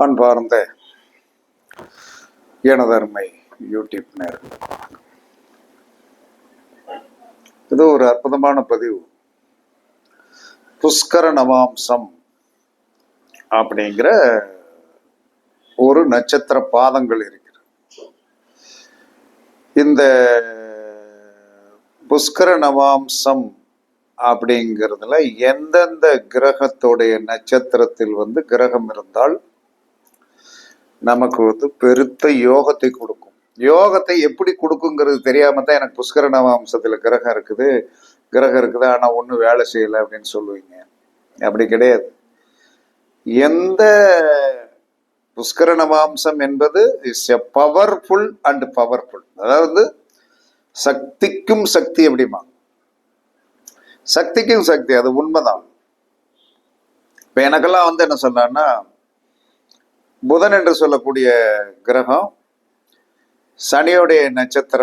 அன்பார்ந்த எனதருமை யூடியூப் நேரம் இது ஒரு அற்புதமான பதிவு. புஷ்கர நவாம்சம் அப்படிங்கிற ஒரு நட்சத்திர பாதங்கள் இருக்கிறது. இந்த புஷ்கர நவாம்சம் அப்படிங்கிறதுல எந்தெந்த கிரகத்தோடைய நட்சத்திரத்தில் வந்து கிரகம் இருந்தால் நமக்கு வந்து பெருத்த யோகத்தை கொடுக்கும். யோகத்தை எப்படி கொடுக்குங்கிறது தெரியாம தான் எனக்கு புஷ்கர வம்சத்தில் கிரகம் இருக்குது. கிரகம் இருக்குது ஆனா ஒன்றும் வேலை செய்யலை அப்படின்னு சொல்லுவீங்க. அப்படி கிடையாது. எந்த புஷ்கர நவாம்சம் என்பது is a powerful and powerful அதாவது சக்திக்கும் சக்தி எப்படிமா? சக்திக்கும் சக்தி அது உண்மைதான். இப்ப எனக்கெல்லாம் வந்து என்ன சொன்னான்னா புதன் என்று சொல்லக்கூடிய கிரகம் சனியோடைய நட்சத்திர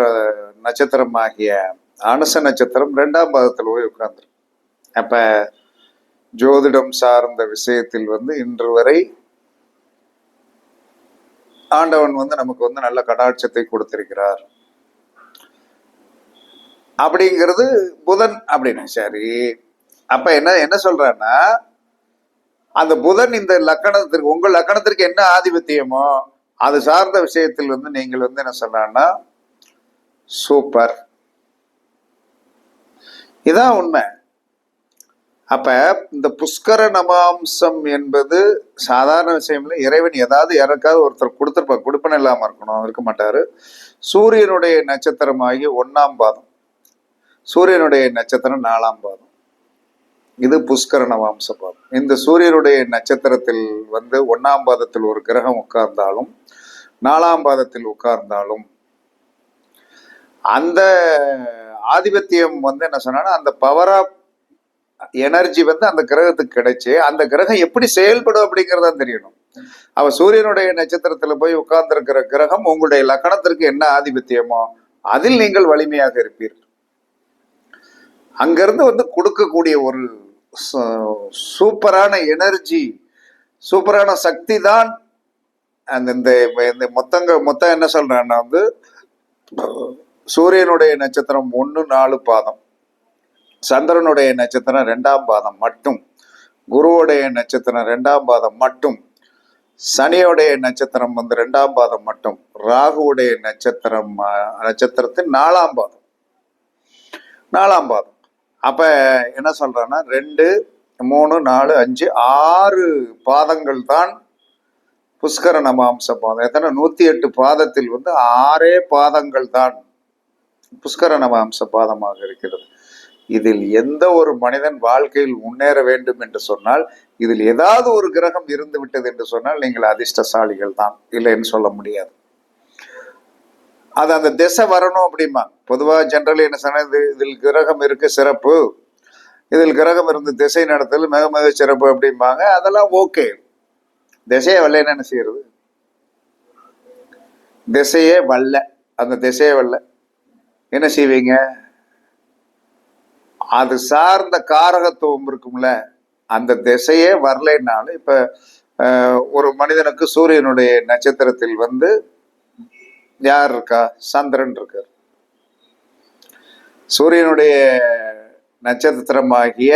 நட்சத்திரமாகிய அனுச நட்சத்திரம் ரெண்டாம் பாதத்தில் போய் உட்கார்ந்துரு. அப்ப ஜோதிடம் சார்ந்த விஷயத்தில் வந்து இன்று வரை ஆண்டவன் வந்து நமக்கு வந்து நல்ல கடாட்சத்தை கொடுத்திருக்கிறார். அப்படிங்கிறது புதன் அப்படின்னு சரி. அப்ப என்ன என்ன சொல்றான்னா அந்த புதன் இந்த லக்கணத்திற்கு உங்கள் லக்கணத்திற்கு என்ன ஆதிபத்தியமோ அது சார்ந்த விஷயத்தில் வந்து நீங்கள் வந்து என்ன சொல்லலாம்னா சூப்பர். இதான் உண்மை. அப்ப இந்த புஷ்கர நமாம்சம் என்பது சாதாரண விஷயம்ல இறைவன் ஏதாவது யாருக்காவது ஒருத்தர் கொடுத்துருப்பா கொடுப்பன இல்லாம இருக்கணும் இருக்க மாட்டாரு. சூரியனுடைய நட்சத்திரமாகி ஒன்னாம் பாதம். சூரியனுடைய நட்சத்திரம் நாலாம் பாதம். இது புஷ்கரண வம்சபாதம் இந்த சூரியனுடைய நட்சத்திரத்தில் வந்து ஒன்னாம் பாதத்தில் ஒரு கிரகம் உட்கார்ந்தாலும் நாலாம் பாதத்தில் உட்கார்ந்தாலும் அந்த ஆதிபத்தியம் வந்து என்ன சொன்னா அந்த பவர் ஆஃப் எனர்ஜி வந்து அந்த கிரகத்துக்கு கிடைச்சு அந்த கிரகம் எப்படி செயல்படும் அப்படிங்கறத தெரியணும். அவ சூரியனுடைய நட்சத்திரத்துல போய் உட்கார்ந்திருக்கிற கிரகம் உங்களுடைய லக்கணத்திற்கு என்ன ஆதிபத்தியமோ அதில் நீங்கள் வலிமையாக இருப்பீர்கள். அங்கிருந்து வந்து கொடுக்கக்கூடிய ஒரு சூப்பரான எனர்ஜி சூப்பரான சக்தி தான் அந்த இந்த இந்த மொத்தங்க மொத்தம் என்ன சொல்றேன்னா வந்து சூரியனுடைய நட்சத்திரம் ஒன்று நாலு பாதம். சந்திரனுடைய நட்சத்திரம் ரெண்டாம் பாதம் மட்டும். குருவுடைய நட்சத்திரம் ரெண்டாம் பாதம் மட்டும். சனியோடைய நட்சத்திரம் வந்து ரெண்டாம் பாதம் மட்டும். ராகுவுடைய நட்சத்திரம் நட்சத்திரத்தின் நாலாம் பாதம். நாலாம் பாதம். அப்ப என்ன சொல்றேன்னா ரெண்டு மூணு நாலு அஞ்சு ஆறு பாதங்கள் தான் புஷ்கர நமாம்ச பாதம். எத்தனை? நூத்தி எட்டு பாதத்தில் வந்து ஆறே பாதங்கள் தான் புஷ்கர நமாம்ச பாதமாக இருக்கிறது. இதில் எந்த ஒரு மனிதன் வாழ்க்கையில் முன்னேற வேண்டும் என்று சொன்னால் இதில் ஏதாவது ஒரு கிரகம் இருந்து விட்டது என்று சொன்னால் நீங்கள் அதிர்ஷ்டசாலிகள் தான். இல்லைன்னு சொல்ல முடியாது. அது அந்த திசை வரணும் அப்படிமா. பொதுவாக ஜென்ரலி என்ன சொன்னது இது இதில் கிரகம் இருக்கு சிறப்பு. இதில் கிரகம் இருந்து திசை நடத்தல் மிக மிக சிறப்பு அப்படிம்பாங்க. அதெல்லாம் ஓகே திசையை வரல என்ன செய்யறது? திசையே வரல அந்த திசையே வரல என்ன செய்வீங்க? அது சார்ந்த காரகத்துவம் இருக்கும்ல அந்த திசையே வரலைன்னாலும் இப்ப ஒரு மனிதனுக்கு சூரியனுடைய நட்சத்திரத்தில் வந்து யார் இருக்கா சந்திரன் இருக்கார் சூரியனுடைய நட்சத்திரமாகிய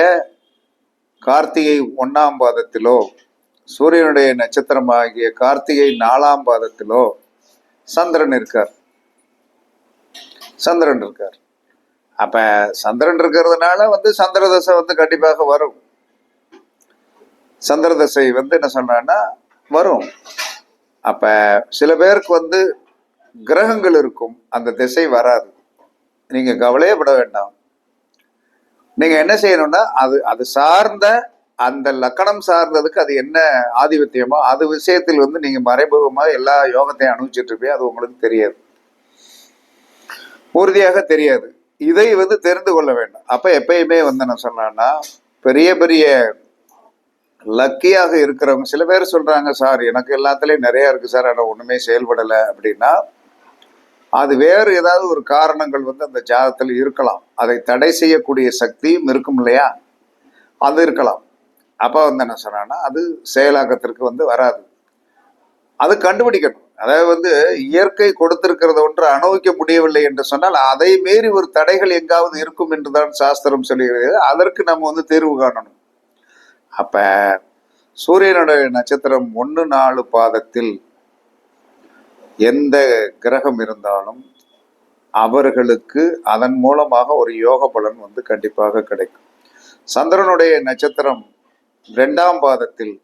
கார்த்திகை ஒன்னாம் பாதத்திலோ சூரியனுடைய நட்சத்திரமாகிய கார்த்திகை நாலாம் பாதத்திலோ சந்திரன் இருக்கார் சந்திரன் இருக்கார் அப்ப சந்திரன் இருக்கிறதுனால வந்து சந்திர தசை வந்து கண்டிப்பாக வரும். சந்திர தசை வந்து என்ன சொன்னான்னா வரும். அப்ப சில பேருக்கு வந்து கிரகங்கள் இருக்கும் அந்த திசை வராது. நீங்க கவலையே பட வேண்டாம். நீங்க என்ன செய்யணும்னா அது அது சார்ந்த அந்த லக்கணம் சார்ந்ததுக்கு அது என்ன ஆதிபத்தியமோ அது விஷயத்தில் வந்து நீங்க மறைமுகமா எல்லா யோகத்தையும் அனுபவிச்சுட்டு இருப்பீங்க அது உங்களுக்கு தெரியாது. உறுதியாக தெரியாது. இதை வந்து தெரிந்து கொள்ள வேண்டும். அப்ப எப்பயுமே வந்து நான் சொன்னா பெரிய பெரிய லக்கியாக இருக்கிறவங்க சில பேர் சொல்றாங்க சார் எனக்கு எல்லாத்துலயும் நிறைய இருக்கு சார் ஆனா ஒண்ணுமே செயல்படலை அப்படின்னா அது வேறு ஏதாவது ஒரு காரணங்கள் வந்து அந்த ஜாதகத்தில் இருக்கலாம். அதை தடை செய்யக்கூடிய சக்தியும் இருக்கும் இல்லையா? அது இருக்கலாம். அப்போ வந்து என்ன சொன்னான்னா அது செயலாக்கத்திற்கு வந்து வராது. அது கண்டுபிடிக்கணும். அதாவது வந்து இயற்கை கொடுத்திருக்கிறது ஒன்று அனுபவிக்க முடியவில்லை என்று சொன்னால் அதை மீறி ஒரு தடைகள் எங்காவது இருக்கும் என்றுதான் சாஸ்திரம் சொல்லுகிறது அதற்கு நம்ம வந்து தீர்வு காணணும். அப்ப சூரியனுடைய நட்சத்திரம் ஒன்று நாலு பாதத்தில் எந்த கிரகம் இருந்தாலும் அவர்களுக்கு அதன் மூலமாக ஒரு யோக பலன் வந்து கண்டிப்பாக கிடைக்கும். சந்திரனுடைய நட்சத்திரம் ரெண்டாம் பாதத்தில்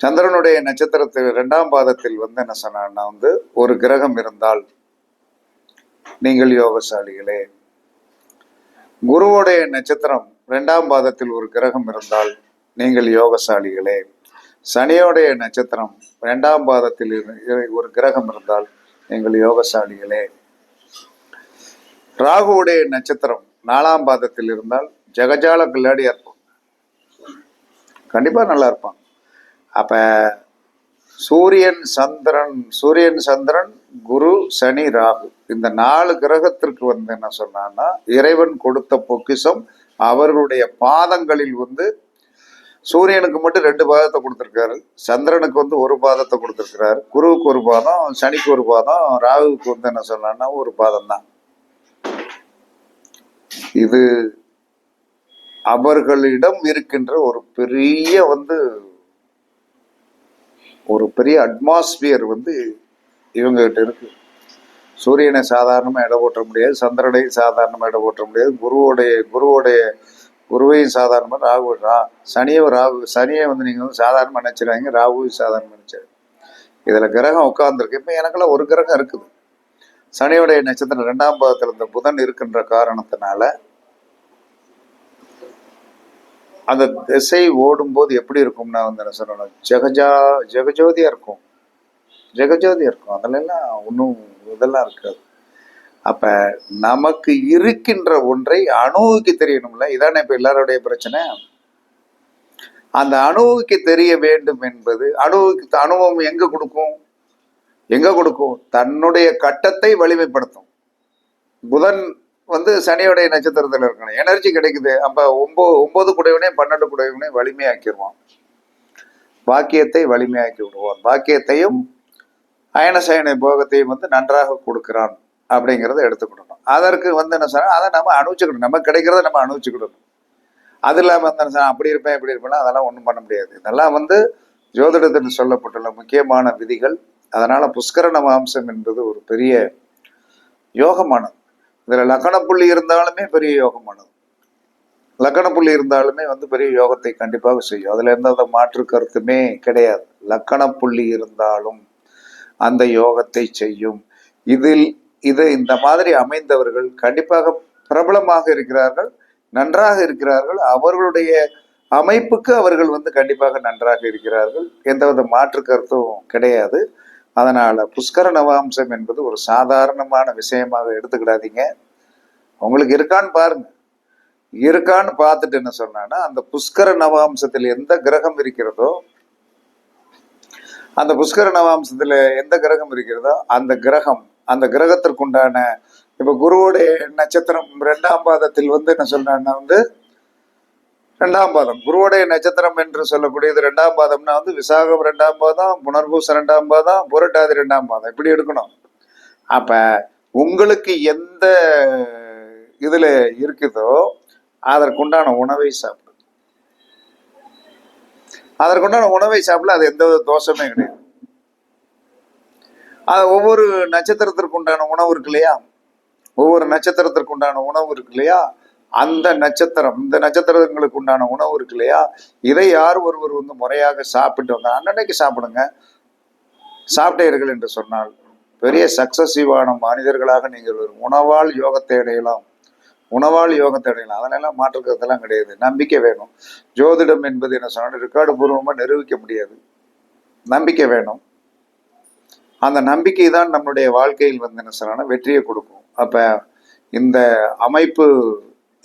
சந்திரனுடைய நட்சத்திரத்தில் ரெண்டாம் பாதத்தில் வந்து என்ன சொன்னா வந்து ஒரு கிரகம் இருந்தால் நீங்கள் யோகசாலிகளே. குருவுடைய நட்சத்திரம் ரெண்டாம் பாதத்தில் ஒரு கிரகம் இருந்தால் நீங்கள் யோகசாலிகளே. சனியோடைய நட்சத்திரம் ரெண்டாம் பாதத்தில் ஒரு கிரகம் இருந்தால் நீங்கள் யோகசாலிகளே. ராகுவுடைய நட்சத்திரம் நாலாம் பாதத்தில் இருந்தால் ஜெகஜால கில்லாடியா இருப்போம். கண்டிப்பா நல்லா இருப்பாங்க அப்ப சூரியன் சந்திரன் சூரியன் சந்திரன் குரு சனி ராகு இந்த நாலு கிரகத்திற்கு வந்து என்ன சொன்னான்னா இறைவன் கொடுத்த பொக்கிஷம் அவர்களுடைய பாதங்களில் வந்து சூரியனுக்கு மட்டும் ரெண்டு பாதத்தை கொடுத்துருக்காரு. சந்திரனுக்கு வந்து ஒரு பாதத்தை கொடுத்துருக்கிறாரு. குருவுக்கு ஒரு பாதம் சனிக்கு ஒரு பாதம் ராகுவுக்கு வந்து என்ன சொன்னான்னா ஒரு பாதம் தான் இது அவர்களிடம் இருக்கின்ற ஒரு பெரிய வந்து ஒரு பெரிய அட்மாஸ்பியர் வந்து இவங்க கிட்ட இருக்கு. சூரியனை சாதாரணமா இட போட்ட முடியாது சந்திரனை சாதாரணமா இட போட்ட முடியாது குருவோடைய குருவோடைய குருவையும் சாதாரணமாக ராகு ரா சனியை ராகு சனியை வந்து நீங்க வந்து சாதாரணமாக நினைச்சிடாங்க ராகுவையும் சாதாரணமாக நினைச்சிரு இதுல கிரகம் உட்கார்ந்துருக்கு. இப்ப எனக்கெல்லாம் ஒரு கிரகம் இருக்குது. சனியுடைய நட்சத்திரம் ரெண்டாம் பாதத்தில் இந்த புதன் இருக்கின்ற காரணத்தினால அந்த திசை ஓடும்போது எப்படி இருக்கும்னா வந்து என்ன சொல்லணும்? ஜெகஜா ஜெகஜோதியாக இருக்கும். ஜெகஜோதியாக இருக்கும். அதுல எல்லாம் ஒன்றும் இதெல்லாம் இருக்காது. அப்ப நமக்கு இருக்கின்ற ஒன்றை அணுவுக்கு தெரியணும்ல? இதானே இப்ப எல்லாருடைய பிரச்சனை? அந்த அணுவுக்கு தெரிய வேண்டும் என்பது அணுவுக்கு அனுபவம் எங்க கொடுக்கும்? எங்க கொடுக்கும்? தன்னுடைய கட்டத்தை வலிமைப்படுத்தும். புதன் வந்து சனியுடைய நட்சத்திரத்துல இருக்கணும். எனர்ஜி கிடைக்குது. அப்ப ஒன்பது ஒன்பது குடைவனே பன்னெண்டு குடைவனே வலிமையாக்கிடுவான் பாக்கியத்தை வலிமையாக்கி விடுவான். பாக்கியத்தையும் அயனசயன போகத்தையும் வந்து நன்றாக கொடுக்கிறான். அப்படிங்கிறத எடுத்துக்கிடணும் அதற்கு வந்து என்ன சொன்னால் அதை நம்ம அனுபவிச்சுக்கணும். நம்ம கிடைக்கிறத நம்ம அனுபவிச்சுக்கிடணும் அது இல்லாமல் வந்து என்ன அப்படி இருப்பேன் இப்படி இருப்பேன் அதெல்லாம் ஒன்றும் பண்ண முடியாது. இதெல்லாம் வந்து ஜோதிடத்தில் சொல்லப்பட்டுள்ள முக்கியமான விதிகள். அதனால் புஷ்கரண மாம்சம் என்பது ஒரு பெரிய யோகமானது. இதில் லக்கண புள்ளி இருந்தாலுமே பெரிய யோகமானது. லக்கண புள்ளி இருந்தாலுமே வந்து பெரிய யோகத்தை கண்டிப்பாக செய்யும். அதில் எந்த மாற்று கருத்துமே கிடையாது. லக்கண புள்ளி இருந்தாலும் அந்த யோகத்தை செய்யும். இதில் இது இந்த மாதிரி அமைந்தவர்கள் கண்டிப்பாக பிரபலமாக இருக்கிறார்கள் நன்றாக இருக்கிறார்கள். அவர்களுடைய அமைப்புக்கு அவர்கள் வந்து கண்டிப்பாக நன்றாக இருக்கிறார்கள். எந்தவித மாற்று கருத்தும் கிடையாது. அதனால புஷ்கர நவாம்சம் என்பது ஒரு சாதாரணமான விஷயமாக எடுத்துக்கிடாதீங்க. உங்களுக்கு இருக்கான்னு பாருங்க. இருக்கான்னு பார்த்துட்டு என்ன சொன்னான்னா அந்த புஷ்கர நவாம்சத்தில் எந்த கிரகம் இருக்கிறதோ அந்த புஷ்கர நவாம்சத்தில் எந்த கிரகம் இருக்கிறதோ அந்த கிரகம் அந்த கிரகத்திற்குண்டான இப்ப குருவுடைய நட்சத்திரம் ரெண்டாம் பாதத்தில் வந்து என்ன சொல்றேன்னா வந்து ரெண்டாம் பாதம். குருவுடைய நட்சத்திரம் என்று சொல்லக்கூடியது ரெண்டாம் பாதம்னா வந்து விசாகம் ரெண்டாம் பாதம் புனர்பூச ரெண்டாம் பாதம் புரட்டாதி ரெண்டாம் பாதம். இப்படி எடுக்கணும். அப்ப உங்களுக்கு எந்த இதுல இருக்குதோ அதற்குண்டான உணவை சாப்பிடு. அதற்குண்டான உணவை சாப்பிடல அது எந்த தோஷமே கிடையாது. அது ஒவ்வொரு நட்சத்திரத்திற்கு உண்டான உணவு இருக்கு இல்லையா? ஒவ்வொரு நட்சத்திரத்திற்கு உண்டான உணவு இருக்கு இல்லையா? அந்த நட்சத்திரம் இந்த நட்சத்திரங்களுக்கு உண்டான உணவு இருக்கு இல்லையா? இதை யார் ஒருவர் வந்து முறையாக சாப்பிட்டு வந்தால் அன்னன்னைக்கு சாப்பிடுங்க. சாப்பிட்டீர்கள் என்று சொன்னால் பெரிய சக்சஸிவான மனிதர்களாக நீங்கள் ஒரு உணவால் யோகத்தை அடையலாம். உணவால் யோகத்தை அடையலாம். அதெல்லாம் மாற்றுக்கிறதெல்லாம் கிடையாது. நம்பிக்கை வேணும். ஜோதிடம் என்பது என்ன சொன்னால் ரெக்கார்டு பூர்வமாக நிரூபிக்க முடியாது. நம்பிக்கை வேணும். அந்த நம்பிக்கை தான் நம்மளுடைய வாழ்க்கையில் வந்து என்ன சொல்லணும் வெற்றியை கொடுக்கும். அப்ப இந்த அமைப்பு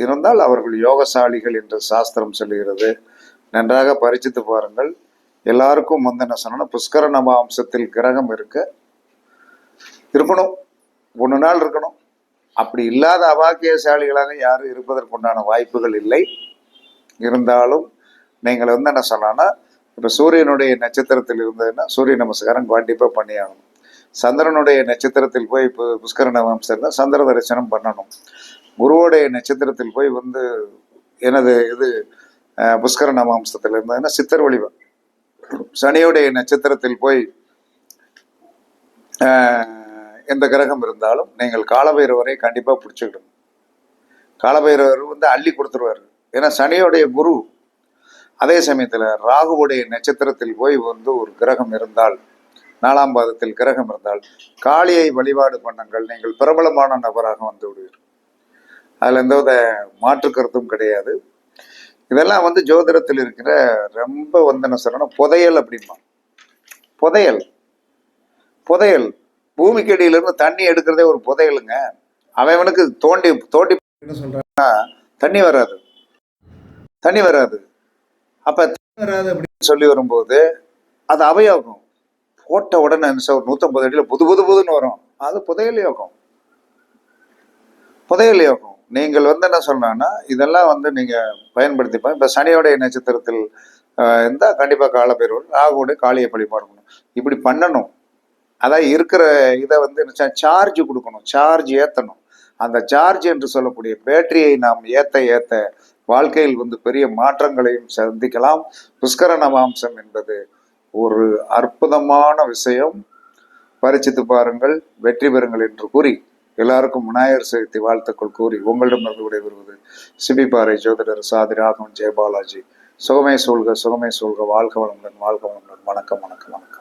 இருந்தால் அவர்கள் யோகசாலிகள் என்று சாஸ்திரம் சொல்லுகிறது. நன்றாக பரிச்சித்து பாருங்கள். எல்லாருக்கும் வந்து என்ன சொன்னா புஷ்கர நவாம்சத்தில் கிரகம் இருக்க இருக்கணும். ஒன்று நாள் இருக்கணும். அப்படி இல்லாத அபாக்கியசாலிகளாக யாரும் இருப்பதற்குண்டான வாய்ப்புகள் இல்லை. இருந்தாலும் நீங்கள் வந்து என்ன சொல்லலாம்னா இப்போ சூரியனுடைய நட்சத்திரத்தில் இருந்ததுன்னா சூரிய நமஸ்காரம் கண்டிப்பாக பண்ணியாகணும். சந்திரனுடைய நட்சத்திரத்தில் போய் இப்போ புஷ்கர நவம்சம் சந்திர தரிசனம் பண்ணணும். குருவோடைய நட்சத்திரத்தில் போய் வந்து எனது இது புஷ்கர நவம்சத்தில் இருந்ததுன்னா சித்தர் வழிபாடு சனியுடைய நட்சத்திரத்தில் போய் எந்த கிரகம் இருந்தாலும் நீங்கள் காலபைரவரை கண்டிப்பாக பிடிச்சிக்கணும் காலபைரவர் வந்து அள்ளி கொடுத்துருவார். ஏன்னா சனியோடைய குரு அதே சமயத்தில் ராகுவுடைய நட்சத்திரத்தில் போய் வந்து ஒரு கிரகம் இருந்தால் நாலாம் பாதத்தில் கிரகம் இருந்தால் காளியை வழிபாடு பண்ணுங்கள் நீங்கள் பிரபலமான நபராக வந்து விடுவீர்கள் அதில் எந்த வித மாற்று கருத்தும் கிடையாது. இதெல்லாம் வந்து ஜோதிடத்தில் இருக்கிற ரொம்ப வந்து என்ன சொல்லணும் புதையல் அப்படிம்பா. புதையல். புதையல். பூமிக்கு அடியிலிருந்து தண்ணி எடுக்கிறதே ஒரு புதையலுங்க. அவனுக்கு தோண்டி தோண்டி என்ன சொல்றான்னா தண்ணி வராது. தண்ணி வராது. அப்ப தண்ணி வராது அப்படின்னு சொல்லி வரும்போது அது அவயோகம். போட்ட உடனே என்ன ஒரு நூற்றம்பது அடியில் புது புது புதுன்னு வரும். அது புதையல் யோகம். புதையல் யோகம். நீங்கள் வந்து என்ன சொல்லணும்னா இதெல்லாம் வந்து நீங்கள் பயன்படுத்திப்பா இப்போ சனியோடைய நட்சத்திரத்தில் இருந்தால் கண்டிப்பாக கண்டிப்பா ராகுவோட காளியை வழிபாடு பண்ணணும் இப்படி பண்ணணும். அதான் இருக்கிற இதை வந்து சார்ஜ் கொடுக்கணும். சார்ஜ் ஏற்றணும் அந்த சார்ஜ் என்று சொல்லக்கூடிய பேட்டரியை நாம் ஏற்ற ஏற்ற வாழ்க்கையில் வந்து பெரிய மாற்றங்களையும் சந்திக்கலாம். புஷ்கர நவாம்சம் என்பது ஒரு அற்புதமான விஷயம். பரிச்சித்து பாருங்கள் வெற்றி பெறுங்கள் என்று கூறி எல்லாருக்கும் விநாயகர் சதுர்த்தி வாழ்த்துக்கள் கூறி உங்களிடமிருந்து விடைபெறுவது சிபிபாறை ஜோதிடர் சாதி ராகவன் ஜெயபாலாஜி. சுகமே சூழ்க சுகமே சூழ்க. வாழ்க வளமுடன் வாழ்க வளமுடன். வணக்கம் வணக்கம் வணக்கம்.